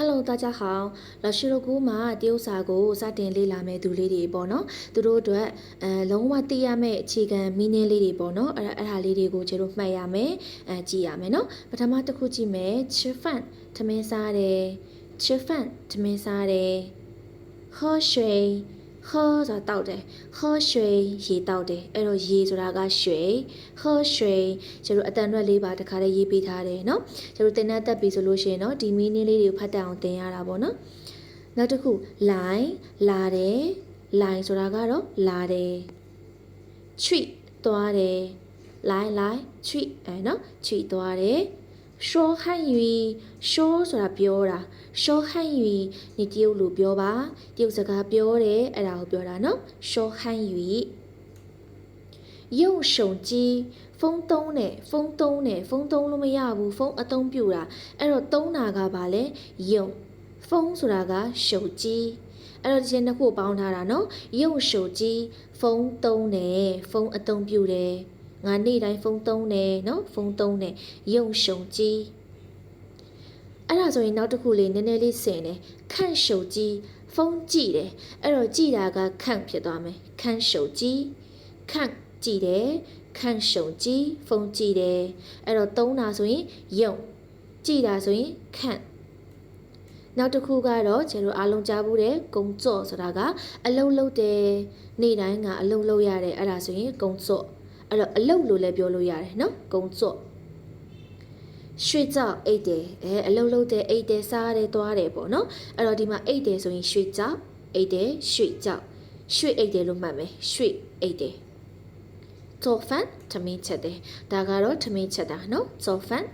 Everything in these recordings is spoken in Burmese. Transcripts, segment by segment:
Hello 大家好လာရှိရိုကူမှာတရုတ်စာကိုစတင်လေ့လာမဲ့သူလေးတွေပေါ့နော်သူတို့အတွက်အဲလုံးဝသိရမယ့်အခြေခံမီးနည်းလေးတွေပေါ့နော်အဲ့ဒါအဲ့ဒါလေးတွေကိုကျတို့မှတ်ရမယ်အဲကြည့်ရမယ်နော်ပထမတစ်ခုကြည့်မယ် chifan သမင်းစားတယ် chifan သမင်းစားတယ်喝水 ဟောဆိုတာတောက်တယ်ဟောရွှေရေတောက်တယ်အဲ့တော့ရေဆိုတာကရွှေဟောရွှေကျွန်တော်အတန်ရွက်လေးပါတခါလေးရေးပေးထားတယ်နော်ကျွန်တော်သင်တန်းတက်ပြီဆိုလို့ရှိရင်နော်ဒီမီနင်းလေးတွေကိုဖတ်တတ်အောင်သင်ရတာပေါ့နော်နောက်တစ်ခုလိုင်းလာတယ်လိုင်းဆိုတာကတော့လာတယ် treat သွားတယ် line line treat အဲနော် treat သွားတယ် ရှောဟန်ယူရှောဆိုတာပြောတာရှောဟန်ယူနေတရုတ်လိုပြောပါတရုတ်စကားပြောတယ်အဲ့ဒါကိုပြောတာနော်ရှောဟန်ယူရုပ်ရှင်ကြီးဖုန်းသုံးတယ်ဖုန်းသုံးတယ်ဖုန်းသုံးလို့မရဘူးဖုန်းအသုံးပြုတာအဲ့တော့သုံးတာကဘာလဲယုံဖုန်းဆိုတာကရှုပ်ကြီးအဲ့တော့ဒီနှစ်ခုပေါင်းထားတာနော်ရုပ်ရှုပ်ကြီးဖုန်းသုံးတယ်ဖုန်းအသုံးပြုတယ် ငါနေ့တိုင်းဖုန်းသုံးတယ်နော်ဖုန်းသုံးတယ်ရုံရှုံကြီးအဲ့ဒါဆိုရင်နောက်တစ်ခုလေးနည်းနည်းလေးဆင်တယ်ခန့်ရှုံကြီးဖုန်းကြည့်တယ်အဲ့တော့ကြည့်တာကခန့်ဖြစ်သွားမယ်ခန့်ရှုံကြီးခန့်ကြည့်တယ်ခန့်ရှုံကြီးဖုန်းကြည့်တယ်အဲ့တော့သုံးတာဆိုရင်ယုံကြည့်တာဆိုရင်ခန့်နောက်တစ်ခုကတော့ကျတို့အားလုံးကြားဘူးတဲ့ကုံကြော့ဆိုတာကအလုံးလုံးတယ်နေ့တိုင်းကအလုံးလုံးရတယ်အဲ့ဒါဆိုရင်ကုံကြော့ အဲ့တော့အလုတ်လို့လည်းပြောလို့ရတယ်နော်ကုံစော့ရွှေကြောက်အိတ်တယ်အဲအလုံးလုံးတဲ့အိတ်တယ်စားတယ်သွားတယ်ပေါ့နော်အဲ့တော့ဒီမှာအိတ်တယ်ဆိုရင်ရွှေကြောက်အိတ်တယ်ရွှေကြောက်ရွှေအိတ်တယ်လို့မှတ်မယ်ရွှေအိတ်တယ်ဇော်ဖန်ထမင်းချက်တယ်ဒါကတော့ထမင်းချက်တာနော်ဇော်ဖန်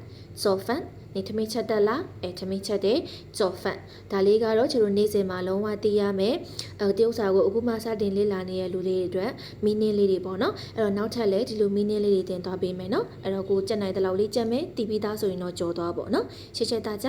ဇော်ဖန် ထမင်းချက်တက်လားအဲထမင်းချက်တယ်做饭ဒါလေးကတော့ကျွန်တော်နေ့စဉ်မှာလုံးဝသိရမယ်အဲတရုတ်စာကိုအခုမှစတင်လေ့လာနေတဲ့လူလေးတွေအတွက်မီနင်းလေးတွေပေါ့နော်အဲ့တော့နောက်ထပ်လည်းဒီလိုမီနင်းလေးတွေတင်သွားပေးမယ်နော်အဲ့တော့ကိုကြက်နိုင်တဲ့လောက်လေးကြက်မယ်တီးပြီးသားဆိုရင်တော့ကြော်သွားပေါ့နော်ရှေ့ချက်တာကြ